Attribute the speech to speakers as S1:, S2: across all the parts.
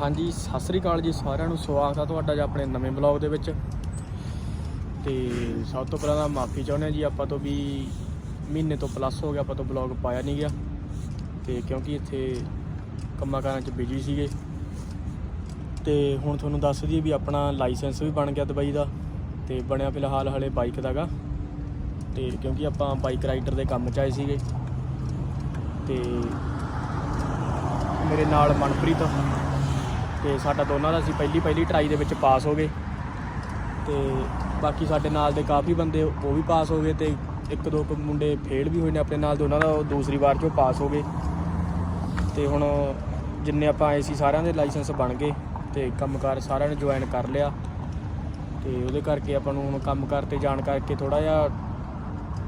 S1: ਹਾਂਜੀ, ਸਤਿ ਸ੍ਰੀ ਅਕਾਲ ਜੀ ਸਾਰਿਆਂ ਨੂੰ, ਸਵਾਗਤ ਆ ਤੁਹਾਡਾ ਜੀ ਆਪਣੇ ਨਵੇਂ ਬਲੌਗ ਦੇ ਵਿੱਚ। ਤੇ ਸਭ ਤੋਂ ਪਹਿਲਾਂ ਤਾਂ ਮਾਫੀ ਚਾਹੁੰਦੇ ਹਾਂ ਜੀ, ਆਪਾਂ ਤੋਂ ਵੀ ਮਹੀਨੇ ਤੋਂ ਪਲੱਸ ਹੋ ਗਿਆ, ਆਪਾਂ ਤੋਂ ਬਲੌਗ ਪਾਇਆ ਨਹੀਂ ਗਿਆ। ਤੇ ਕਿਉਂਕਿ ਇੱਥੇ ਕੰਮਾਂ ਕਾਰਾਂ 'ਚ ਬਿਜ਼ੀ ਸੀਗੇ। ਤੇ ਹੁਣ ਤੁਹਾਨੂੰ ਦੱਸ ਦਈਏ ਵੀ ਆਪਣਾ ਲਾਇਸੈਂਸ ਵੀ ਬਣ ਗਿਆ ਦੁਬਈ ਦਾ, ਤੇ ਬਣਿਆ ਫਿਲਹਾਲ ਹਲੇ ਬਾਈਕ ਦਾਗਾ ਤੇ ਕਿਉਂਕਿ ਆਪਾਂ ਬਾਈਕ ਰਾਈਡਰ ਦੇ ਕੰਮ 'ਚ ਆਏ ਸੀਗੇ। ਤੇ ਮੇਰੇ ਨਾਲ ਮਨਪ੍ਰੀਤ ਤੇ ਸਾਡਾ ਦੋਨਾਂ ਦਾ ਅਸੀਂ ਪਹਿਲੀ ਪਹਿਲੀ ਟਰਾਈ ਦੇ ਵਿੱਚ ਪਾਸ ਹੋ ਗਏ। ਤੇ ਬਾਕੀ ਸਾਡੇ ਨਾਲ ਦੇ ਕਾਫੀ ਬੰਦੇ ਉਹ ਵੀ ਪਾਸ ਹੋ ਗਏ ਤੇ ਇੱਕ ਦੋ ਕੁ ਮੁੰਡੇ ਫੇਲ ਵੀ ਹੋਏ ਨੇ ਆਪਣੇ ਨਾਲ, ਦੋਨਾਂ ਦਾ ਉਹ ਦੂਸਰੀ ਵਾਰ 'ਚੋਂ ਪਾਸ ਹੋ ਗਏ। ਤੇ ਹੁਣ ਜਿੰਨੇ ਆਪਾਂ ਆਏ ਸੀ ਸਾਰਿਆਂ ਦੇ ਲਾਇਸੈਂਸ ਬਣ ਗਏ ਤੇ ਕੰਮਕਾਰ ਸਾਰਿਆਂ ਨੇ ਜੁਆਇਨ ਕਰ ਲਿਆ। ਤੇ ਉਹਦੇ ਕਰਕੇ ਆਪਾਂ ਨੂੰ ਹੁਣ ਕੰਮਕਾਰ ਤੇ ਜਾਣ ਕਰਕੇ ਥੋੜਾ ਜਿਹਾ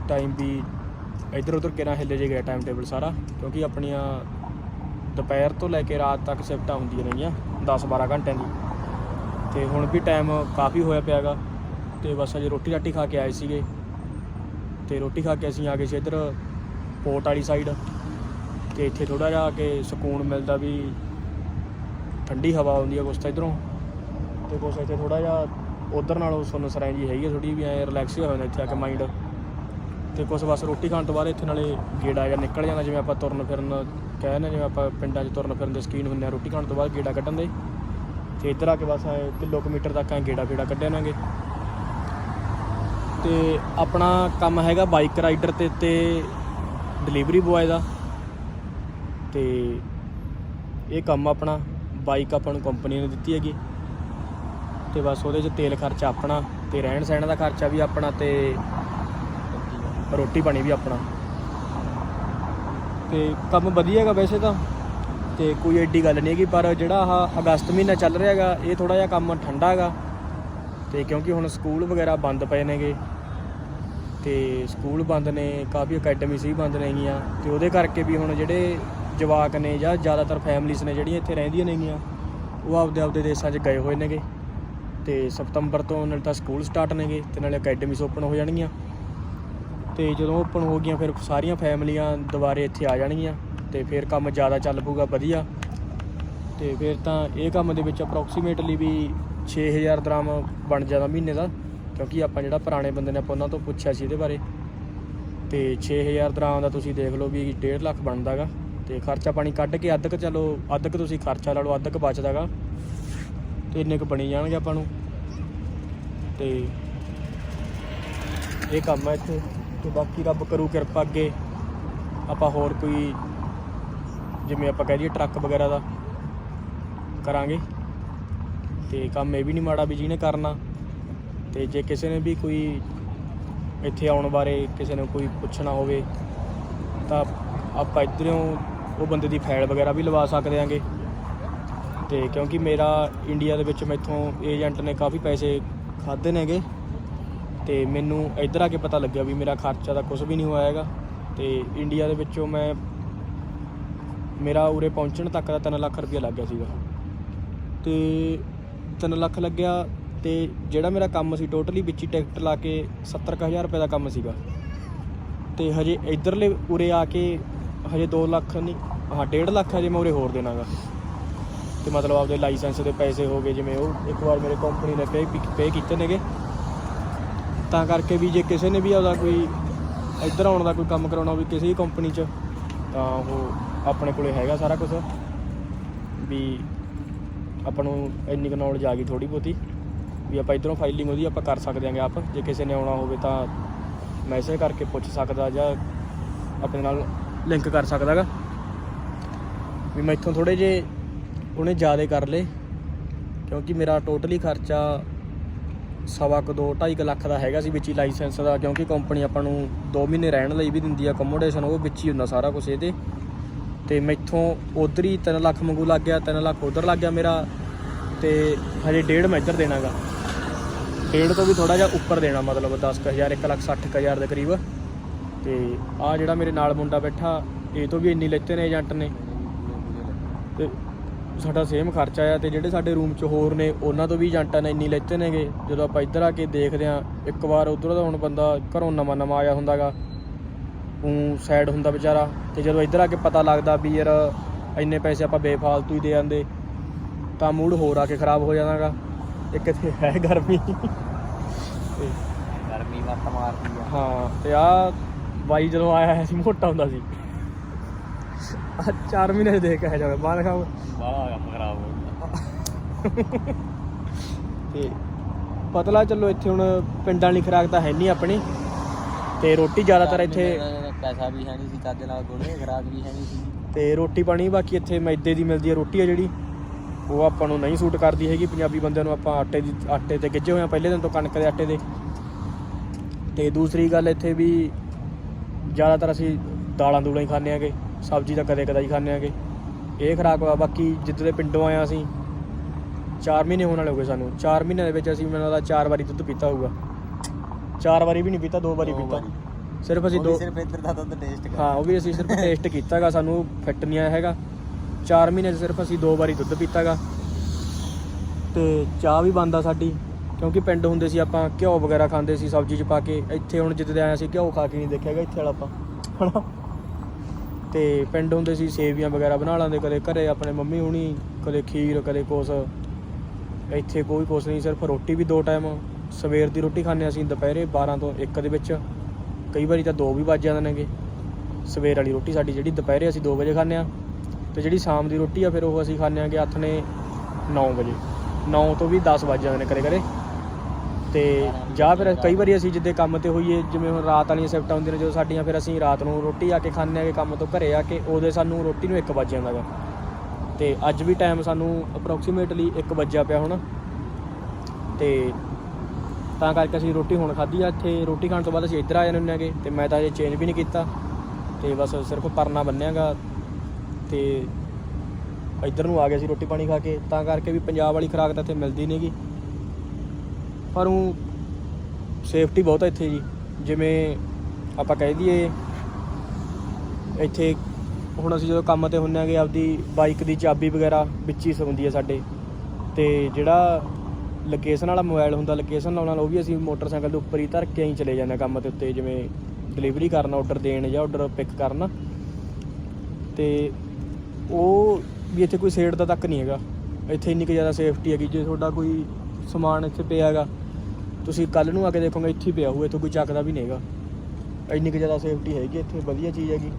S1: ਟਾਈਮ ਵੀ ਇੱਧਰ ਉੱਧਰ ਕਿਹਨਾਂ ਹਿੱਲੇ ਜੇ ਗਿਆ ਟਾਈਮ ਟੇਬਲ ਸਾਰਾ, ਕਿਉਂਕਿ ਆਪਣੀਆਂ ਦੁਪਹਿਰ ਤੋਂ ਲੈ ਕੇ ਰਾਤ ਤੱਕ ਸ਼ਿਫਟਾਂ ਹੁੰਦੀਆਂ ਰਹੀਆਂ 10-12 ਘੰਟਿਆਂ ਦੀ। ਤੇ ਹੁਣ ਵੀ ਟਾਈਮ ਕਾਫੀ ਹੋਇਆ ਪਿਆਗਾ ਤੇ ਬਸ ਅਜੇ ਰੋਟੀ ਰਾਟੀ ਖਾ ਕੇ ਆਏ ਸੀਗੇ। ਤੇ ਰੋਟੀ ਖਾ ਕੇ ਅਸੀਂ ਆ ਗਏ ਸੀ ਇੱਧਰ ਪੋਰਟ ਵਾਲੀ ਸਾਈਡ ਤੇ ਇੱਥੇ ਥੋੜਾ ਜਿਹਾ ਕਿ ਸਕੂਨ ਮਿਲਦਾ ਵੀ ਠੰਡੀ ਹਵਾ ਆਉਂਦੀ ਹੈ ਕੁਛ ਤਾਂ ਇੱਧਰੋਂ। ਤੇ ਕੁਛ ਇੱਥੇ ਥੋੜਾ ਜਿਹਾ ਉਧਰ ਨਾਲੋਂ ਸੁੰਨ ਸਰਾਂ ਜੀ ਹੈਗੀ ਥੋੜੀ ਵੀ ਐ ਰਿਲੈਕਸ ਹੋ ਜਾਂਦਾ ਇੱਥੇ ਆ ਕੇ ਮਾਈਂਡ ਤੇ ਕੁਛ ਬਸ ਰੋਟੀ ਖਾਣ ਤੋਂ ਬਾਅਦ ਇੱਥੇ ਨਾਲੇ ਗੇੜਾ ਜਾਂ ਨਿਕਲ ਜਾਂਦਾ, ਜਿਵੇਂ ਆਪਾਂ ਤੁਰਨ ਫਿਰਨ ਕਹਿੰਦੇ ਜਿਵੇਂ ਆਪਾਂ ਪਿੰਡਾਂ 'ਚ ਤੁਰਨ ਫਿਰਨ ਦੇ ਸਕੀਨ ਹੁੰਦੇ ਆ ਰੋਟੀ ਖਾਣ ਤੋਂ ਬਾਅਦ ਗੇੜਾ ਕੱਢਣ ਦੇ। ਤੇ ਇੱਧਰ ਆ ਕੇ ਬਸ ਐ ਕਿਲੋਮੀਟਰ ਤੱਕ ਐ ਗੇੜਾ ਫੇੜਾ ਕੱਢਿਆ ਨਾਂਗੇ ਤੇ ਆਪਣਾ ਕੰਮ ਹੈਗਾ ਬਾਈਕ ਰਾਈਡਰ ਤੇ ਤੇ ਡਿਲੀਵਰੀ ਬੁਆਏ ਦਾ। ਤੇ ਇਹ ਕੰਮ ਆਪਣਾ ਬਾਈਕ ਆਪਾਂ ਨੂੰ ਕੰਪਨੀ ਨੇ ਦਿੱਤੀ ਹੈਗੀ। ਤੇ ਬਸ ਉਹਦੇ 'ਚ ਤੇਲ ਖਰਚਾ ਆਪਣਾ ਤੇ ਰਹਿਣ ਸਹਿਣ ਦਾ ਖਰਚਾ ਵੀ ਆਪਣਾ ਤੇ ਰੋਟੀ ਪਾਣੀ ਵੀ ਆਪਣਾ। ਤੇ ਕੰਮ ਵਧੀਆ ਹੈਗਾ ਵੈਸੇ ਤਾਂ? ਤੇ ਕੋਈ ਐਡੀ ਗੱਲ ਨਹੀਂ ਹੈਗੀ ਪਰ ਜਿਹੜਾ ਆਹ ਅਗਸਤ ਮਹੀਨਾ ਚੱਲ ਰਿਹਾ ਹੈਗਾ ਇਹ ਥੋੜਾ ਜਿਹਾ ਕੰਮ ਠੰਡਾ ਹੈਗਾ। ਤੇ ਕਿਉਂਕਿ ਹੁਣ ਸਕੂਲ ਵਗੈਰਾ ਬੰਦ ਪਏ ਨੇਗੇ। ਤੇ ਸਕੂਲ ਬੰਦ ਨੇ ਕਾਫੀ ਅਕੈਡਮੀਜ਼ ਵੀ ਬੰਦ ਨੇਗੀਆਂ। ਤੇ ਉਹਦੇ ਕਰਕੇ ਵੀ ਹੁਣ ਜਿਹੜੇ ਜਵਾਕ ਨੇ ਜਾਂ ਜ਼ਿਆਦਾਤਰ ਫੈਮਲੀਆਂ ਨੇ ਜਿਹੜੀਆਂ ਇੱਥੇ ਰਹਿੰਦੀਆਂ ਨੇਗੀਆਂ ਉਹ ਆਪਦੇ ਆਪਦੇ ਦੇਸ਼ਾਂ 'ਚ ਗਏ ਹੋਏ ਨੇਗੇ। ਤੇ ਸਤੰਬਰ ਤੋਂ ਨਾਲੇ ਤਾਂ ਸਕੂਲ ਸਟਾਰਟ ਨੇਗੇ ਤੇ ਨਾਲੇ ਅਕੈਡਮੀਜ਼ ਓਪਨ ਹੋ ਜਾਣਗੀਆਂ। ਤੇ ਜਦੋਂ ਓਪਨ ਹੋ ਗਈਆਂ, ਫਿਰ ਸਾਰੀਆਂ ਫੈਮਲੀਆਂ ਦੁਬਾਰੇ ਇੱਥੇ ਆ ਜਾਣਗੀਆਂ ਤੇ ਫਿਰ ਕੰਮ ਜ਼ਿਆਦਾ ਚੱਲ ਪੂਗਾ ਵਧੀਆ। ਤੇ ਫਿਰ ਤਾਂ ਇਹ ਕੰਮ ਦੇ ਵਿੱਚ ਅਪਰੋਕਸੀਮੇਟਲੀ ਵੀ 6000 ਦਰਾਮ ਬਣ ਜਾਂਦਾ ਮਹੀਨੇ ਦਾ, ਕਿਉਂਕਿ ਆਪਾਂ ਜਿਹੜਾ ਪੁਰਾਣੇ ਬੰਦੇ ਨੇ, ਆਪਾਂ ਉਹਨਾਂ ਤੋਂ ਪੁੱਛਿਆ ਸੀ ਇਹਦੇ ਬਾਰੇ। ਤੇ 6000 ਦਰਾਮ ਦਾ ਤੁਸੀਂ ਦੇਖ ਲਓ ਵੀ 1.5 ਲੱਖ ਬਣਦਾਗਾ ਤੇ ਖਰਚਾ ਪਾਣੀ ਕੱਢ ਕੇ ਅੱਧ ਕ ਚਲੋ, ਅੱਧ ਕ ਤੁਸੀਂ ਖਰਚਾ ਲਾ ਲਓ, ਅੱਧ ਕ ਬਚਦਾਗਾ। ਤੇ ਇੰਨੇ ਕੁ ਬਣੀ ਜਾਣਗੇ ਆਪਾਂ ਨੂੰ। ਤੇ ਇਹ ਕੰਮ ਹੈ ਇੱਥੇ। ਤੇ ਬਾਕੀ ਰੱਬ ਕਰੂ ਕਿਰਪਾ ਅੱਗੇ। ਆਪਾਂ ਹੋਰ ਕੋਈ, ਜਿਵੇਂ ਆਪਾਂ ਕਹਿ ਦਈਏ ਟਰੱਕ ਵਗੈਰਾ ਦਾ ਕਰਾਂਗੇ। ਤੇ ਕੰਮ ਇਹ ਵੀ ਨਹੀਂ ਮਾੜਾ ਵੀ ਜਿਹਨੇ ਕਰਨਾ। ਤੇ ਜੇ ਕਿਸੇ ਨੇ ਵੀ ਕੋਈ ਇੱਥੇ ਆਉਣ ਬਾਰੇ ਕਿਸੇ ਨੇ ਕੋਈ ਪੁੱਛਣਾ ਹੋਵੇ, ਤਾਂ ਆਪਾਂ ਇੱਧਰੋਂ ਉਹ ਬੰਦੇ ਦੀ ਫਾਈਲ ਵਗੈਰਾ ਵੀ ਲਵਾ ਸਕਦੇ ਆਂਗੇ। ਤੇ ਕਿਉਂਕਿ ਮੇਰਾ ਇੰਡੀਆ ਦੇ ਵਿੱਚ ਮੈਥੋਂ ਏਜੰਟ ਨੇ ਕਾਫੀ ਪੈਸੇ ਖਾਦੇ ਨੇਗੇ। ਤੇ ਮੈਨੂੰ ਇੱਧਰ ਆ ਕੇ ਪਤਾ ਲੱਗਿਆ ਵੀ ਮੇਰਾ ਖਰਚਾ ਤਾਂ ਕੁਝ ਵੀ ਨਹੀਂ ਹੋਇਆ ਹੈਗਾ। ਤੇ ਇੰਡੀਆ ਦੇ ਵਿੱਚੋਂ ਮੈਂ ਮੇਰਾ ਉਰੇ ਪਹੁੰਚਣ ਤੱਕ ਦਾ 3 ਲੱਖ ਰੁਪਇਆ ਲੱਗ ਗਿਆ ਸੀਗਾ। ਤੇ 3 ਲੱਖ ਲੱਗਿਆ ਤੇ ਜਿਹੜਾ ਮੇਰਾ ਕੰਮ ਸੀ ਟੋਟਲੀ ਵਿੱਚ ਹੀ ਟਿਕਟ ਲਾ ਕੇ 70000 ਰੁਪਏ ਦਾ ਕੰਮ ਸੀਗਾ। ਤੇ ਹਜੇ ਇਧਰਲੇ ਉਰੇ ਆ ਕੇ ਹਜੇ 2 ਲੱਖ ਨਹੀਂ, ਹਾਂ 1.5 ਲੱਖ ਹਜੇ ਮੈਂ ਉਰੇ ਹੋਰ ਦੇਣਾਗਾ। ਤੇ ਮਤਲਬ ਆਪਦੇ ਲਾਇਸੈਂਸ ਦੇ ਪੈਸੇ ਹੋ ਗਏ, ਜਿਵੇਂ ਉਹ ਇੱਕ ਵਾਰ ਮੇਰੇ ਕੰਪਨੀ ਨੇ ਪੇ ਪੇ ਕੀਤੇ ਨੇਗੇ। ਤਾਂ ਕਰਕੇ ਵੀ ਜੇ ਕਿਸੇ ਨੇ ਵੀ ਆਪਦਾ ਕੋਈ ਇੱਧਰ ਆਉਣ ਦਾ ਕੋਈ ਕੰਮ ਕਰਾਉਣਾ ਵੀ ਕਿਸੇ ਵੀ ਕੰਪਨੀ 'ਚ, ਤਾਂ ਉਹ ਆਪਣੇ ਕੋਲੇ ਹੈਗਾ ਸਾਰਾ ਕੁਝ ਵੀ ਆਪਾਂ ਨੂੰ ਇੰਨੀ ਕੁ ਨੌਲੇਜ ਆ ਗਈ ਥੋੜੀ ਬਹੁਤੀ। ਵੀ ਆਪਾਂ ਇਧਰੋਂ ਫਾਈਲਿੰਗ ਉਹਦੀ ਆਪਾਂ ਕਰ ਸਕਦੇ ਆਂਗੇ ਆਪ। ਜੇ ਕਿਸੇ ਨੇ ਆਉਣਾ ਹੋਵੇ ਤਾਂ ਮੈਸੇਜ ਕਰਕੇ ਪੁੱਛ ਸਕਦਾ ਜਾਂ ਆਪਣੇ ਨਾਲ ਲਿੰਕ ਕਰ ਸਕਦਾਗਾ ਵੀ ਮੈਂ ਇੱਥੋਂ ਥੋੜੇ ਜੇ ਉਹਨੇ ਜ਼ਿਆਦਾ ਕਰ ਲਏ, ਕਿਉਂਕਿ ਮੇਰਾ ਟੋਟਲੀ ਖਰਚਾ ਸਵਾ ਕੁ ਦੋ 2.5 ਲੱਖ ਦਾ ਹੈਗਾ ਸੀ ਵਿੱਚ ਹੀ ਲਾਇਸੈਂਸ ਦਾ, ਕਿਉਂਕਿ ਕੰਪਨੀ ਆਪਾਂ ਨੂੰ 2 ਮਹੀਨੇ ਰਹਿਣ ਲਈ ਵੀ ਦਿੰਦੀ ਆ ਅਕੋਮੋਡੇਸ਼ਨ ਉਹ ਵਿੱਚ ਹੀ ਹੁੰਦਾ ਸਾਰਾ ਕੁਝ ਇਹਦੇ। ਤੇ ਮੈਥੋਂ ਉਧਰ ਹੀ 3 ਲੱਖ ਮੰਗੂ ਲੱਗ ਗਿਆ 3 ਲੱਖ ਉਧਰ ਲੱਗ ਗਿਆ ਮੇਰਾ, ਤੇ ਹਜੇ ਡੇਢ ਮੈਂ ਇੱਧਰ ਦੇਣਾਗਾ। ਡੇਢ ਤੋਂ ਵੀ ਥੋੜਾ ਜਿਹਾ ਉੱਪਰ ਦੇਣਾ, ਮਤਲਬ 10000 1 ਲੱਖ 60000 ਦੇ ਕਰੀਬ। ਤੇ ਆ ਜਿਹੜਾ ਮੇਰੇ ਨਾਲ ਮੁੰਡਾ ਬੈਠਾ, ਇਹ ਤੋਂ ਵੀ ਇੰਨੀ ਲੈਤੇ ਨੇ ਏਜੰਟ ਨੇ। ਤੇ ਸਾਡਾ ਸੇਮ ਖਰਚਾ ਆ ਤੇ ਜਿਹੜੇ ਸਾਡੇ ਰੂਮ 'ਚ ਹੋਰ ਨੇ ਉਹਨਾਂ ਤੋਂ ਵੀ ਏਜੰਟਾਂ ਨੇ ਇੰਨੀ ਲੈਤੇ ਨੇਗੇ। ਜਦੋਂ ਆਪਾਂ ਇੱਧਰ ਆ ਕੇ ਦੇਖਦੇ ਆ ਇੱਕ ਵਾਰ ਉਧਰ ਦਾ ਹੁਣ ਬੰਦਾ ਘਰੋਂ ਨਵਾਂ ਨਵਾਂ ਆਇਆ ਹੁੰਦਾਗਾ ਉਹ ਸਾਈਡ ਹੁੰਦਾ ਵਿਚਾਰਾ। ਤੇ ਜਦੋਂ ਇੱਧਰ ਆ ਕੇ ਪਤਾ ਲੱਗਦਾ ਵੀ ਯਾਰ ਇੰਨੇ ਪੈਸੇ ਆਪਾਂ ਬੇਫਾਲਤੂ ਹੀ ਦੇ ਜਾਂਦੇ ਤਾਂ ਮੂਡ ਹੋਰ ਆ ਕੇ ਖਰਾਬ ਹੋ ਜਾਣਾਗਾ ਇੱਕ ਇੱਥੇ ਹੈ ਗਰਮੀ। ਤੇ
S2: ਗਰਮੀ ਵੱਟ ਮਾਰਦੀ ਆ।
S1: ਹਾਂ ਤੇ ਆ ਬਾਈ ਜਦੋਂ ਆਇਆ ਸੀ ਮੋਟਾ ਹੁੰਦਾ ਸੀ। 4 ਮਹੀਨੇ ਦੇਖ ਕੇ ਜਾਵੇ ਬਾਹਰ ਖਾਓ
S2: ਬਾਹਲਾ ਕੰਮ ਖਰਾਬ ਹੋ ਗਿਆ
S1: ਤੇ ਪਤਲਾ ਚੱਲੋ ਇੱਥੇ ਹੁਣ ਪਿੰਡਾਂ ਵਾਲੀ ਖੁਰਾਕ ਤਾਂ ਹੈ ਨਹੀਂ ਆਪਣੀ। ਤੇ ਰੋਟੀ ਜ਼ਿਆਦਾਤਰ ਇੱਥੇ
S2: ਪੈਸਾ ਵੀ ਹੈ ਨਹੀਂ ਸੀ ਚੱਜ ਨਾਲ ਕੋਲੇ ਖਰਾਕ ਵੀ ਹੈ ਨਹੀਂ ਸੀ।
S1: ਤੇ ਰੋਟੀ ਪਾਣੀ ਬਾਕੀ ਇੱਥੇ ਮੈਦੇ ਦੀ ਮਿਲਦੀ ਹੈ ਰੋਟੀ ਆ ਜਿਹੜੀ ਉਹ ਆਪਾਂ ਨੂੰ ਨਹੀਂ ਸੂਟ ਕਰਦੀ ਹੈਗੀ। ਪੰਜਾਬੀ ਬੰਦਿਆਂ ਨੂੰ ਆਪਾਂ ਆਟੇ ਦੀ ਆਟੇ ਤੇ ਗਿੱਜੇ ਹੋਏ ਆ ਪਹਿਲੇ ਦਿਨ ਤੋਂ ਕਣਕ ਦੇ ਆਟੇ ਦੇ। ਤੇ ਦੂਸਰੀ ਗੱਲ ਇੱਥੇ ਵੀ ਜ਼ਿਆਦਾਤਰ ਅਸੀਂ ਦਾਲਾਂ ਦੂਲਾਂ ਹੀ ਖਾਂਦੇ ਆਗੇ ਸਬਜ਼ੀ ਤਾਂ ਕਦੇ ਕਦਾਈ ਖਾਂਦੇ ਆਗੇ। ਇਹ ਖਰਾਕ ਆ ਬਾਕੀ ਜਿੱਦ ਦੇ ਪਿੰਡੋਂ ਆਏ ਹਾਂ ਅਸੀਂ 4 ਮਹੀਨੇ ਹੋਣ ਵਾਲੇ ਹੋ ਗਏ ਸਾਨੂੰ। 4 ਮਹੀਨਿਆਂ ਦੇ ਵਿੱਚ ਅਸੀਂ ਮੈਨੂੰ ਲੱਗਦਾ 4 ਵਾਰੀ ਦੁੱਧ ਪੀਤਾ ਹੋਊਗਾ। 4 ਵਾਰੀ ਵੀ ਨਹੀਂ ਪੀਤਾ ਦੋ ਵਾਰੀ
S2: ਦੋ
S1: ਪੀਤਾ। ਸਿਰਫ ਅਸੀਂ
S2: ਵੀ
S1: ਦੋ
S2: ਸਿਰਫ ਇੱਧਰ ਦਾ ਦੁੱਧ ਟੇਸਟ ਕਰ
S1: ਹਾਂ ਉਹ ਵੀ ਅਸੀਂ ਸਿਰਫ ਟੇਸਟ ਕੀਤਾਗਾ ਸਾਨੂੰ ਫਿੱਟ ਨਹੀਂ ਆਇਆ ਹੈਗਾ। 4 ਮਹੀਨੇ ਸਿਰਫ ਅਸੀਂ ਦੋ ਵਾਰੀ ਦੁੱਧ ਪੀਤਾਗਾ। ਤੇ ਚਾਹ ਵੀ ਬੰਦਾ ਸਾਡੀ ਕਿਉਂਕਿ ਪਿੰਡ ਹੁੰਦੇ ਸੀ ਆਪਾਂ ਘਿਓ ਵਗੈਰਾ ਖਾਂਦੇ ਸੀ ਸਬਜ਼ੀ 'ਚ ਪਾ ਕੇ। ਇੱਥੇ ਹੁਣ ਜਿੱਦ ਦੇ ਆਏ ਸੀ ਘਿਓ ਖਾ ਕੇ ਨਹੀਂ ਦੇਖਿਆਗਾ ਇੱਥੇ ਵਾਲਾ ਆਪਾਂ। ਹਨਾ? ਤੇ ਪਿੰਡ ਹੁੰਦੇ ਸੀ, ਸੇਵੀਆਂ ਵਗੈਰਾ ਬਣਾ ਲਾਂਦੇ, ਕਦੇ ਘਰੇ ਆਪਣੇ ਮੰਮੀ ਹੁਣੀ, ਕਦੇ ਖੀਰ, ਕਦੇ ਕੁਛ। ਇੱਥੇ ਕੋਈ ਕੁਛ ਨਹੀਂ, ਸਿਰਫ ਰੋਟੀ ਵੀ ਦੋ ਟਾਈਮ ਸਵੇਰ ਦੀ ਰੋਟੀ ਖਾਂਦੇ ਅਸੀਂ ਦੁਪਹਿਰੇ 12 ਤੋਂ 1 ਦੇ ਵਿੱਚ। ਕਈ ਵਾਰੀ ਤਾਂ 2 ਵੀ ਵੱਜ ਜਾਂਦੇ ਨੇਗੇ। ਸਵੇਰ ਵਾਲੀ ਰੋਟੀ ਸਾਡੀ ਜਿਹੜੀ ਦੁਪਹਿਰੇ ਅਸੀਂ 2 ਵਜੇ ਖਾਂਦੇ ਆ ਤੇ ਜਿਹੜੀ ਸ਼ਾਮ ਦੀ ਰੋਟੀ ਆ, ਫਿਰ ਉਹ ਅਸੀਂ ਖਾਂਦੇ ਆਂਗੇ ਹੱਥ ਨੇ 9 ਵਜੇ। 9 ਤੋਂ ਵੀ 10 ਵੱਜ ਜਾਂਦੇ ਨੇ ਕਦੇ ਕਦੇ ਤੇ ਜਾਂ ਫਿਰ ਕਈ ਵਾਰੀ ਅਸੀਂ ਜਿੱਦੇ ਕੰਮ ਤੇ ਹੋਈਏ, ਜਿਵੇਂ ਹੁਣ ਰਾਤ ਵਾਲੀਆਂ ਸ਼ਿਫਟਾਂ ਹੁੰਦੀਆਂ ਨੇ, ਜਦੋਂ ਸਾਡੀਆਂ ਫਿਰ ਅਸੀਂ ਰਾਤ ਨੂੰ ਰੋਟੀ ਆ ਕੇ ਖਾਂਦੇ ਆਂਗੇ ਕੰਮ ਤੋਂ ਘਰੇ ਆ ਕੇ, ਉਹਦੇ ਸਾਨੂੰ ਰੋਟੀ ਨੂੰ 1 ਵੱਜ ਜਾਂਦਾ ਗਾ ਤੇ ਅੱਜ ਵੀ ਟਾਈਮ ਸਾਨੂੰ ਅਪਰੋਕਸੀਮੇਟਲੀ 1 ਵੱਜਿਆ ਪਿਆ ਹੁਣ। ਤੇ ਤਾਂ ਕਰਕੇ ਅਸੀਂ ਰੋਟੀ ਹੁਣ ਖਾਧੀ ਆ, ਇੱਥੇ ਰੋਟੀ ਖਾਣ ਤੋਂ ਬਾਅਦ ਅਸੀਂ ਇੱਧਰ ਆ ਜਾਂਦੇ ਹੁੰਦੇ ਆਂਗੇ, ਤੇ ਮੈਂ ਤਾਂ ਇਹ ਚੇਂਜ ਵੀ ਨਹੀਂ ਕੀਤਾ। ਤੇ ਬਸ ਸਿਰਫ ਪਰਨਾ ਬੰਨਿਆਗਾ, ਤੇ ਇੱਧਰ ਨੂੰ ਆ ਗਏ ਸੀ ਰੋਟੀ ਪਾਣੀ ਖਾ ਕੇ। ਤਾਂ ਕਰਕੇ ਵੀ ਪੰਜਾਬ ਵਾਲੀ ਖੁਰਾਕ ਤਾਂ ਇੱਥੇ ਮਿਲਦੀ ਨਹੀਂਗੀ ਪਰ ਉਹ ਸੇਫਟੀ ਬਹੁਤ ਹੈ ਇੱਥੇ ਜੀ। ਜਿਵੇਂ ਆਪਾਂ ਕਹਿ ਦਈਏ, ਇੱਥੇ ਹੁਣ ਅਸੀਂ ਜਦੋਂ ਕੰਮ ਤੇ ਹੁੰਨੇ ਆਗੇ, ਆਪਦੀ ਬਾਈਕ ਦੀ ਚਾਬੀ ਵਗੈਰਾ ਵਿੱਚ ਹੀ ਸੌਂਦੀ ਹੈ ਸਾਡੇ। ਤੇ ਜਿਹੜਾ ਲੋਕੇਸ਼ਨ ਵਾਲਾ ਮੋਬਾਈਲ ਹੁੰਦਾ ਲੋਕੇਸ਼ਨ ਲਾਉਣ ਵਾਲਾ, ਉਹ ਵੀ ਅਸੀਂ ਮੋਟਰਸਾਈਕਲ ਦੇ ਉੱਪਰ ਹੀ ਧਰ ਕੇ ਹੀ ਚਲੇ ਜਾਂਦੇ ਹਾਂ ਕੰਮ ਦੇ ਉੱਤੇ। ਜਿਵੇਂ ਡਿਲੀਵਰੀ ਕਰਨਾ ਆਰਡਰ ਦੇਣ ਜਾਂ ਆਰਡਰ ਪਿਕ ਕਰਨਾ। ਤੇ ਉਹ ਵੀ ਇੱਥੇ ਕੋਈ ਸੇਡ ਦਾ ਤੱਕ ਨਹੀਂ ਹੈਗਾ। ਇੱਥੇ ਇੰਨੀ ਕੁ ਜ਼ਿਆਦਾ ਸੇਫਟੀ ਹੈਗੀ, ਜੇ ਤੁਹਾਡਾ ਕੋਈ ਸਮਾਨ ਇੱਥੇ ਪਿਆ ਹੈਗਾ ਤੁਸੀਂ ਕੱਲ ਨੂੰ ਆ ਕੇ ਦੇਖੋਗੇ ਇੱਥੇ ਹੀ ਪਿਆ ਹੋਊ ਇੱਥੇ ਕੋਈ ਚੱਕਦਾ ਵੀ ਨਹੀਂ ਹੈਗਾ। ਇੰਨੀ ਕੁ ਜ਼ਿਆਦਾ ਸੇਫਟੀ ਹੈਗੀ ਇੱਥੇ ਵਧੀਆ ਚੀਜ਼ ਹੈਗੀ।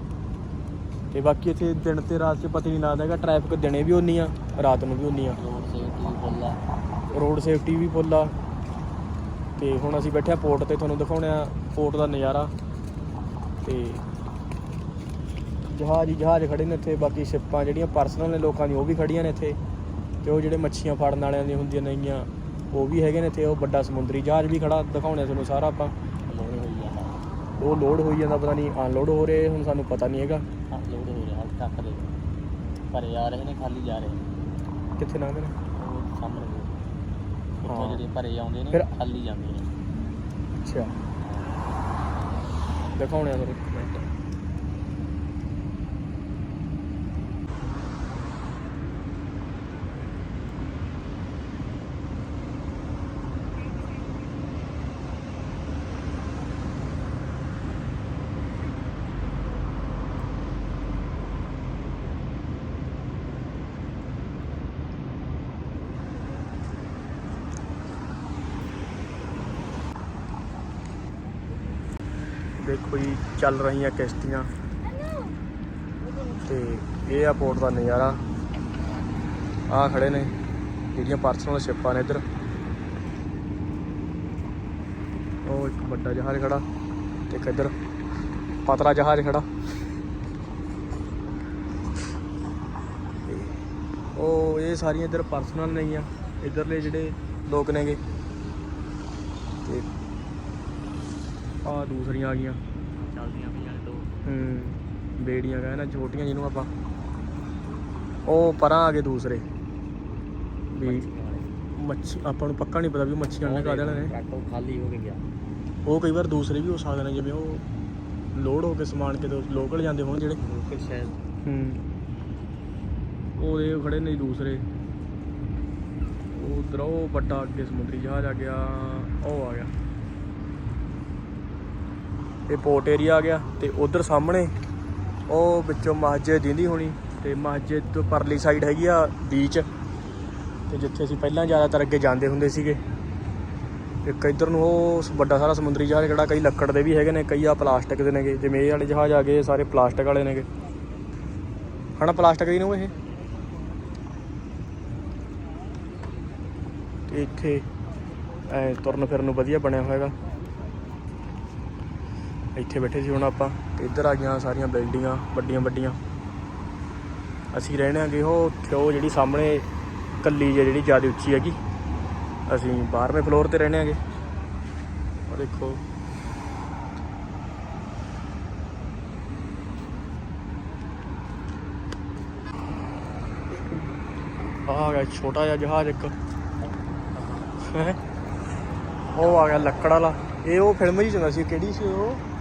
S1: ਤੇ ਬਾਕੀ ਇੱਥੇ ਦਿਨ ਤੇ ਰਾਤ 'ਚ ਪਤਾ ਨਹੀਂ ਲੱਗਦਾ ਹੈਗਾ ਟ੍ਰੈਫਿਕ ਦਿਨੇ ਵੀ ਉਨੀ ਆ ਰਾਤ ਨੂੰ ਵੀ ਉਨੀ ਆ।
S2: ਰੋਡ ਸੇਫਟੀ ਫੁੱਲ ਆ।
S1: ਰੋਡ ਸੇਫਟੀ ਵੀ ਫੁੱਲ ਆ। ਤੇ ਹੁਣ ਅਸੀਂ ਬੈਠੇ ਆ ਪੋਰਟ ਤੇ ਤੁਹਾਨੂੰ ਦਿਖਾਉਣੇ ਆ ਪੋਰਟ ਦਾ ਨਜ਼ਾਰਾ। ਤੇ ਜਹਾਜ਼ ਹੀ ਜਹਾਜ਼ ਖੜੇ ਨੇ ਇੱਥੇ ਬਾਕੀ ਸ਼ਿਪਾਂ ਜਿਹੜੀਆਂ ਪਰਸਨਲ ਨੇ ਲੋਕਾਂ ਦੀ ਉਹ ਵੀ ਖੜੀਆਂ ਨੇ ਇੱਥੇ। ਤੇ ਉਹ ਜਿਹੜੇ ਮੱਛੀਆਂ ਫੜਨ ਵਾਲਿਆਂ ਦੀਆਂ ਹੁੰਦੀਆਂ ਨੇਗੀਆਂ ਉਹ ਵੀ ਹੈਗੇ ਨੇ ਇੱਥੇ ਉਹ ਵੱਡਾ ਸਮੁੰਦਰੀ ਜਹਾਜ਼ ਵੀ ਖੜਾ ਦਿਖਾਉਣੇ ਤੁਹਾਨੂੰ ਸਾਰਾ ਆਪਾਂ। ਉਹ ਲੋਡ ਹੋਈ ਜਾਂਦਾ ਪਤਾ ਨਹੀਂ ਅਨਲੋਡ ਹੋ ਰਹੇ ਹੁਣ ਸਾਨੂੰ ਪਤਾ ਨਹੀਂ ਹੈਗਾ।
S2: ਹਾਂ ਲੋਡ ਹੋ ਰਿਹਾ ਹਾਲ ਤੱਕ ਦੇ ਭਰੇ ਆ ਰਹੇ ਨੇ ਖਾਲੀ ਜਾ ਰਹੇ
S1: ਕਿੱਥੇ ਲੰਘਦੇ ਨੇ?
S2: ਸਾਹਮਣੇ ਉੱਥੋਂ। ਜਿਹੜੇ ਭਰੇ ਆਉਂਦੇ ਨੇ ਖਾਲੀ ਜਾਂਦੇ ਨੇ।
S1: ਅੱਛਾ। ਦਿਖਾਉਣੇ ਆ ਤੁਹਾਨੂੰ ਮਿੰਟ। ਦੇਖੋ ਜੀ, ਚੱਲ ਰਹੀਆਂ ਕਿਸ਼ਤੀਆਂ। ਤੇ ਇਹ ਆ ਪੋਰਟ ਦਾ ਨਜ਼ਾਰਾ। ਆ ਖੜੇ ਨੇ ਜਿਹੜੀਆਂ ਪਰਸਨਲ ਸ਼ਿਪਾਂ ਨੇ ਇੱਧਰ। ਉਹ ਇੱਕ ਵੱਡਾ ਜਹਾਜ਼ ਖੜਾ ਤੇ ਇੱਕ ਇੱਧਰ ਪਤਲਾ ਜਹਾਜ਼ ਖੜਾ। ਉਹ ਇਹ ਸਾਰੀਆਂ ਇੱਧਰ ਪਰਸਨਲ ਨਹੀਂ ਆ ਇੱਧਰਲੇ ਜਿਹੜੇ ਲੋਕ ਨੇਗੇ ਤੇ ਆ ਦੂਸਰੀਆਂ ਆ ਗਈਆਂ।
S2: ਚੱਲਦੀਆਂ ਪਈਆਂ ਨੇ ਦੋ।
S1: ਹੂੰ ਬੇੜੀਆਂ ਕਹਿੰਦੇ ਨਾ ਛੋਟੀਆਂ ਜਿਹਨੂੰ ਆਪਾਂ। ਉਹ ਪਰਾਂ ਆ ਗਏ ਦੂਸਰੇ। ਵੀ ਮੱਛੀ ਆਪਾਂ ਨੂੰ ਪੱਕਾ ਨਹੀਂ ਪਤਾ ਵੀ ਉਹ ਮੱਛੀਆਂ ਨੇ ਵਾਲੇ ਨੇ।
S2: ਟਰੱਕ ਉਹ ਖਾਲੀ ਹੋ ਕੇ ਗਿਆ।
S1: ਉਹ ਕਈ ਵਾਰ ਦੂਸਰੇ ਵੀ ਹੋ ਸਕਦੇ ਨੇ ਜਿਵੇਂ ਉਹ ਲੋਡ ਹੋ ਕੇ ਸਮਾਨ ਕਿਤੇ ਲੋਕਲ ਜਾਂਦੇ ਹੋਣ ਜਿਹੜੇ।
S2: ਲੋਕਲ ਸ਼ਾਇਦ
S1: ਹੂੰ। ਉਹ ਇਹ ਖੜੇ ਨੇ ਦੂਸਰੇ। ਉਧਰ ਉਹ ਵੱਡਾ ਅੱਗੇ ਸਮੁੰਦਰੀ ਜਹਾਜ਼ ਆ ਗਿਆ ਉਹ ਆ ਗਿਆ। ਇਹ ਪੋਰਟ ਏਰੀਆ ਆ ਗਿਆ ਤੇ ਉਧਰ ਸਾਹਮਣੇ ਉਹ ਵਿੱਚੋਂ ਮਸਜਿਦ ਦਿੰਦੀ ਹੋਣੀ ਤੇ ਮਸਜਿਦ ਤੋਂ ਪਰਲੀ ਸਾਈਡ ਹੈਗੀ ਆ ਬੀਚ ਤੇ ਜਿੱਥੇ ਅਸੀਂ ਪਹਿਲਾਂ ਜ਼ਿਆਦਾਤਰ ਅੱਗੇ ਜਾਂਦੇ ਹੁੰਦੇ ਸੀਗੇ। ਇੱਕ ਇੱਧਰ ਨੂੰ ਉਹ ਵੱਡਾ ਸਾਰਾ ਸਮੁੰਦਰੀ ਜਹਾਜ਼ ਜਿਹੜਾ ਕਈ ਲੱਕੜ ਦੇ ਵੀ ਹੈਗੇ ਨੇ, ਕਈ ਆ ਪਲਾਸਟਿਕ ਦੇ ਨੇਗੇ, ਜਿਵੇਂ ਇਹ ਵਾਲੇ ਜਹਾਜ਼ ਆ ਗਏ ਸਾਰੇ ਪਲਾਸਟਿਕ ਵਾਲੇ ਨੇਗੇ। ਹਨਾ ਪਲਾਸਟਿਕ ਦੇ ਨੂੰ ਇਹ? ਤੇ ਇੱਥੇ ਐ ਤੁਰਨ ਫਿਰਨ ਨੂੰ ਵਧੀਆ ਬਣਿਆ ਹੋਇਆਗਾ ਇੱਥੇ ਬੈਠੇ ਸੀ ਹੁਣ ਆਪਾਂ, ਤੇ ਇੱਧਰ ਆ ਗਈਆਂ ਸਾਰੀਆਂ ਬਿਲਡਿੰਗਾਂ, ਵੱਡੀਆਂ ਵੱਡੀਆਂ। ਅਸੀਂ ਰਹਿਣੇ ਆਂਗੇ ਉਹ, ਉੱਥੇ ਜਿਹੜੀ ਸਾਹਮਣੇ ਕੱਲੀ ਜਿਹੀ ਜਿਹੜੀ ਜ਼ਿਆਦਾ ਉੱਚੀ ਹੈਗੀ। ਅਸੀਂ 12ਵੇਂ ਫਲੋਰ ਤੇ ਰਹਿਣੇ ਆਂਗੇ। ਉਹ ਦੇਖੋ। ਆਹ ਆ ਗਿਆ ਛੋਟਾ ਜਿਹਾ ਜਹਾਜ਼ ਇੱਕ। ਹੈਂ? ਉਹ ਆ ਗਿਆ ਲੱਕੜ ਵਾਲਾ। ਇਹ ਉਹ ਫਿਲਮ ਹੀ ਚੰਗਾ ਸੀ, ਕਿਹੜੀ ਸੀ ਉਹ?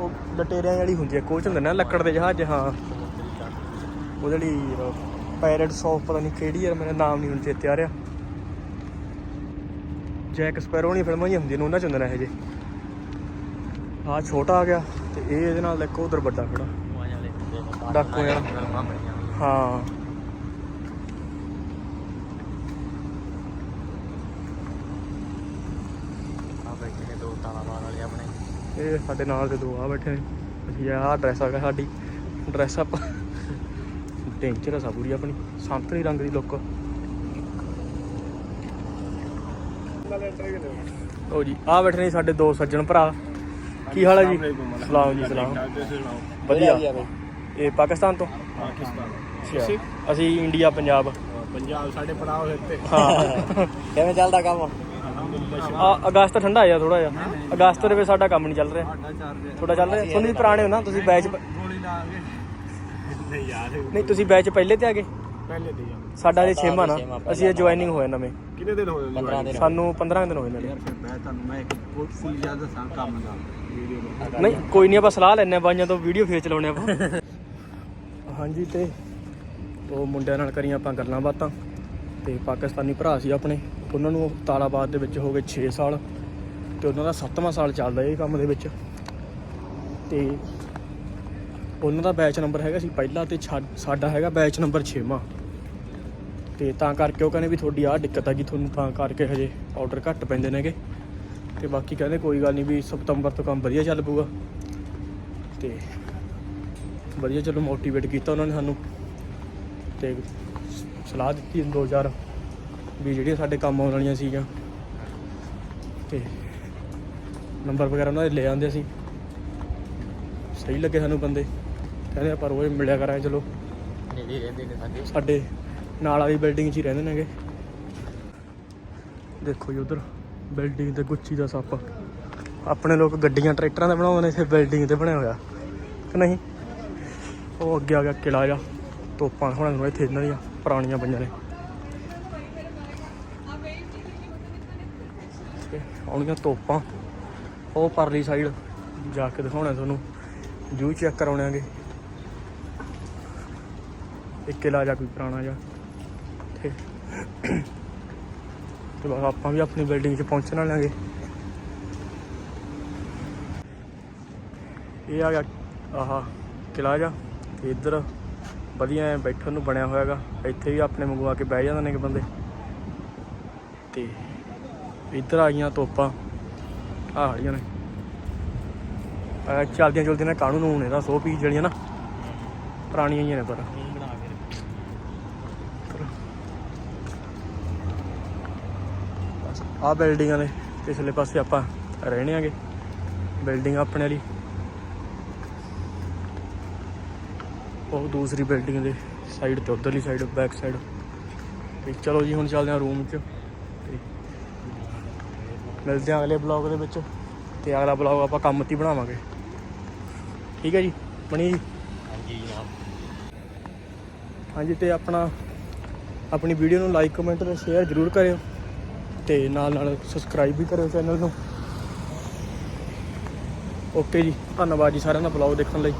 S1: ਉਹ ਲਟੇਰਿਆਂ ਵਾਲੀ ਹੁੰਦੀ ਹੈ ਕੋਚ ਹੁੰਦੇ ਨੇ ਲੱਕੜ ਦੇ ਜਹਾਜ਼ ਹਾਂ। ਉਹ ਜਿਹੜੀ ਪਾਇਰੇਟਸ ਆਫ ਪਤਾ ਨਹੀਂ ਕਿਹੜੀ ਯਾਰ ਮੇਰਾ ਨਾਮ ਨਹੀਂ ਹੁਣ ਚੇਤੇ ਆ ਰਿਹਾ। ਜੈਕ ਸਪੈਰੋ ਨਹੀਂ ਫਿਲਮਾਂ ਹੀ ਹੁੰਦੀਆਂ ਨੇ ਉਹਨਾਂ ਚ ਹੁੰਦੇ ਨੇ ਇਹ ਜੇ। ਆਹ ਛੋਟਾ ਆ ਗਿਆ ਤੇ ਇਹ ਇਹਦੇ ਨਾਲ ਦੇਖੋ ਉਧਰ ਵੱਡਾ ਖੜਾ। ਡਾਕੂ ਵਾਲਾ। ਹਾਂ
S2: ਆ ਬੈਠੇ ਨੇ ਦੋ ਤਾਲਾ ਮਾਰ ਵਾਲੇ
S1: ਇਹ ਸਾਡੇ ਨਾਲ ਦੇ ਦੋ ਆ ਬੈਠੇ ਨੇ। ਅਸੀਂ ਆਹ ਡਰੈਸ ਆ ਗਿਆ ਸਾਡੀ। ਡਰੈਸ ਅਪ ਡੇਂਜਰਸ ਆ ਪੂਰੀ ਆਪਣੀ। ਸੰਤਰੀ ਰੰਗ ਦੀ ਲੁੱਕ ਲੋ ਜੀ ਆ ਬੈਠੇ ਨੇ ਸਾਡੇ ਦੋ ਸੱਜਣ ਭਰਾ। ਕੀ ਹਾਲ ਹੈ ਜੀ? ਸਲਾਮ ਜੀ ਸਲਾਮ। ਵਧੀਆ। ਇਹ ਪਾਕਿਸਤਾਨ ਤੋਂ? ਅੱਛਾ। ਅਸੀਂ ਇੰਡੀਆ ਪੰਜਾਬ।
S3: ਪੰਜਾਬ ਸਾਡੇ ਭਰਾ ਹੋਏ ਤੇ
S1: ਹਾਂ।
S2: ਕਿਵੇਂ ਚੱਲਦਾ ਕੰਮ?
S1: ਆ ਅਗਸਤ ਠੰਡਾ ਆ ਥੋੜਾ ਜਿਹਾ। ਅਗਸਤ ਦੇ ਵਿੱਚ ਸਾਡਾ ਕੰਮ ਨਹੀਂ ਚੱਲ ਰਿਹਾ।
S3: ਸਾਡਾ
S1: ਥੋੜਾ ਚੱਲ ਰਿਹਾ? ਤੁਹਾਨੂੰ ਵੀ ਪੁਰਾਣੇ ਹੋ ਨਾ ਤੁਸੀਂ ਬੈਚ
S3: ਗੋਲੀ ਲਾ ਕੇ। ਨਹੀਂ ਯਾਰ।
S1: ਨਹੀਂ ਤੁਸੀਂ ਬੈਚ ਪਹਿਲੇ ਤੇ ਆ ਗਏ?
S3: ਪਹਿਲੇ ਦੇ ਯਾਰ
S1: ਸਾਡਾ
S2: ਸਾਡਾ
S1: ਛੇਵਾਂ ਨਾ।
S2: ਛੇਵਾਂ ਪਹਿਲਾਂ
S1: ਅਸੀਂ ਇਹ ਜੁਆਇਨਿੰਗ ਹੋਏ ਨਵੇਂ।
S3: ਕਿੰਨੇ ਦਿਨ ਹੋਏ
S2: 15 ਦਿਨ।
S1: ਸਾਨੂੰ 15 ਦਿਨ ਹੋਏ ਨੇ
S3: ਯਾਰ ਫਿਰ ਮੈਂ ਤੁਹਾਨੂੰ ਮੈਂ ਇੱਕ ਬਹੁਤ ਫੁੱਲ ਜ਼ਿਆਦਾ ਸਾਂ ਕੰਮ ਦਾ। ਵੀਡੀਓ
S1: ਨਹੀਂ ਕੋਈ ਨਹੀਂ ਆਪਾਂ ਸਲਾਹ ਲੈਣੇ ਬਾਈਆਂ ਤੋਂ ਵੀਡੀਓ ਫੇਰ ਚਲਾਉਣੇ ਆਪਾਂ। ਹਾਂਜੀ ਤੇ ਉਹ ਮੁੰਡਿਆਂ ਨਾਲ ਕਰੀਆਂ ਆਪਾਂ ਗੱਲਾਂ ਬਾਤਾਂ। ਤੇ ਪਾਕਿਸਤਾਨੀ ਭਰਾ ਸੀ ਆਪਣੇ। ਉਹਨਾਂ ਨੂੰ ਤਾਲਾਬਾਦ ਦੇ ਵਿੱਚ ਹੋ ਗਏ 6 ਸਾਲ ਤੇ ਉਹਨਾਂ ਦਾ 7ਵਾਂ ਸਾਲ ਚੱਲਦਾ ਇਹ ਕੰਮ ਦੇ ਵਿੱਚ। ਤੇ ਉਹਨਾਂ ਦਾ ਬੈਚ ਨੰਬਰ ਹੈਗਾ ਸੀ ਪਹਿਲਾ ਤੇ ਛਾ- ਸਾਡਾ ਹੈਗਾ ਬੈਚ ਨੰਬਰ 6ਵਾਂ ਤੇ ਤਾਂ ਕਰਕੇ ਉਹ ਕਹਿੰਦੇ ਵੀ ਤੁਹਾਡੀ ਆਹ ਦਿੱਕਤ ਆ ਕਿ ਤੁਹਾਨੂੰ ਤਾਂ ਕਰਕੇ ਹਜੇ ਆਰਡਰ ਘੱਟ ਪੈਂਦੇ ਨੇਗੇ। ਤੇ ਬਾਕੀ ਕਹਿੰਦੇ ਕੋਈ ਗੱਲ ਨਹੀਂ ਵੀ ਸਤੰਬਰ ਤੋਂ ਕੰਮ ਵਧੀਆ ਚੱਲ ਪਊਗਾ। ਤੇ ਵਧੀਆ ਚਲੋ ਮੋਟੀਵੇਟ ਕੀਤਾ ਉਹਨਾਂ ਨੇ ਸਾਨੂੰ। ਤੇ ਸਲਾਹ ਦਿੱਤੀ ਦੋ ਚਾਰ ਵੀ ਜਿਹੜੀਆਂ ਸਾਡੇ ਕੰਮ ਆਉਣ ਵਾਲੀਆਂ ਸੀਗੀਆਂ। ਤੇ ਨੰਬਰ ਵਗੈਰਾ ਉਹਨਾਂ ਦੇ ਲੈ ਆਉਂਦੇ ਸੀ। ਸਹੀ ਲੱਗੇ ਸਾਨੂੰ ਬੰਦੇ। ਕਹਿੰਦੇ ਆਪਾਂ ਰੋਜ਼ ਮਿਲਿਆ ਕਰਾਂਗੇ ਚਲੋ।
S2: ਨੇੜੇ ਰਹਿੰਦੇ ਨੇ ਸਾਡੇ।
S1: ਸਾਡੇ ਨਾਲ ਵਾਲੀ ਬਿਲਡਿੰਗ 'ਚ ਹੀ ਰਹਿੰਦੇ ਨੇਗੇ। ਦੇਖੋ ਜੀ ਉਧਰ ਬਿਲਡਿੰਗ ਤੇ ਗੁੱਚੀ ਦਾ ਸੱਪ। ਆਪਣੇ ਲੋਕ ਗੱਡੀਆਂ ਟਰੈਕਟਰਾਂ ਦਾ ਬਣਾਉਂਦੇ ਨੇ ਇੱਥੇ ਬਿਲਡਿੰਗ ਤੇ ਬਣਿਆ ਹੋਇਆ। ਕਿ ਨਹੀਂ? ਉਹ ਅੱਗੇ ਆ ਗਿਆ ਕਿਲਾ ਜਾ ਤੋਪਾਂ ਹੋਣਾ ਨੂੰ ਇੱਥੇ ਇਹਨਾਂ ਦੀਆਂ। ਪੁਰਾਣੀਆਂ ਪਈਆਂ ਨੇ। ਤੇ ਆਉਣੀਆਂ ਤੋਪਾਂ। ਉਹ ਪਰਲੀ ਸਾਈਡ ਜਾ ਕੇ ਦਿਖਾਉਣਾ ਤੁਹਾਨੂੰ। ਜੂ ਚੈੱਕ ਕਰਾਉਣਾਂਗੇ ਇੱਕ ਕਿਲਾ ਜਾਂ ਕੋਈ ਪੁਰਾਣਾ ਜਾਂ ਤੇ ਤੇ ਬਸ ਆਪਾਂ ਵੀ ਆਪਣੀ ਬਿਲਡਿੰਗ 'ਚ ਪਹੁੰਚਣ ਵਾਲਾਂਗੇ ਇਹ ਆ ਗਿਆ, ਆਹ ਕਿਲਾ ਜਾ ਤੇ ਇੱਧਰ ਵਧੀਆ ਬੈਠਣ ਨੂੰ ਬਣਿਆ ਹੋਇਆਗਾ। ਇੱਥੇ ਵੀ ਆਪਣੇ ਮੰਗਵਾ ਕੇ ਬਹਿ ਜਾਂਦੇ ਨੇ ਕਿ ਬੰਦੇ। ਤੇ ਇੱਧਰ ਆ ਗਈਆਂ ਤੋਪਾਂ। ਆ ਖੜੀਆਂ ਨੇ। ਆ ਚੱਲਦੀਆਂ ਚੁਲਦੀਆਂ ਨੇ ਕਾਨੂੰਨ ਨੂੰ ਇਹਦਾ, ਸੋ ਪੀਸ ਜਿਹੜੀਆਂ ਨਾ, ਪੁਰਾਣੀਆਂ ਹੀ ਨੇ ਪਰ।
S2: ਮੂੰਹ
S1: ਆ ਬਿਲਡਿੰਗਾਂ ਨੇ ਪਿਛਲੇ ਪਾਸੇ ਆਪਾਂ ਰਹਿਣੇ ਆਂਗੇ। ਬਿਲਡਿੰਗ ਆਪਣੇ ਵਾਲੀ। ਉਹ ਦੂਸਰੀ ਬਿਲਡਿੰਗ ਦੇ ਸਾਈਡ ਤੇ ਉਧਰਲੀ ਸਾਈਡ ਬੈਕ ਸਾਈਡ ਤੇ ਚਲੋ ਜੀ ਹੁਣ ਚੱਲਦੇ ਹਾਂ ਰੂਮ 'ਚ। ਮਿਲਦੇ ਹਾਂ ਅਗਲੇ ਬਲੌਗ ਦੇ ਵਿੱਚ। ਤੇ ਅਗਲਾ ਬਲੌਗ ਆਪਾਂ ਕੰਮ ਤੇ ਬਣਾਵਾਂਗੇ। ਠੀਕ ਹੈ ਜੀ? ਬਣੀ ਜੀ?
S2: ਹਾਂਜੀ ਜਨਾਬ।
S1: ਹਾਂਜੀ ਤੇ ਆਪਣਾ ਆਪਣੀ ਵੀਡੀਓ ਨੂੰ ਲਾਈਕ ਕਮੈਂਟ ਤੇ ਸ਼ੇਅਰ ਜ਼ਰੂਰ ਕਰਿਓ। ਤੇ ਨਾਲ ਨਾਲ ਸਬਸਕ੍ਰਾਈਬ ਵੀ ਕਰਿਓ ਚੈਨਲ ਨੂੰ। ਓਕੇ ਜੀ ਧੰਨਵਾਦ ਜੀ ਸਾਰਿਆਂ ਦਾ ਬਲੌਗ ਦੇਖਣ ਲਈ।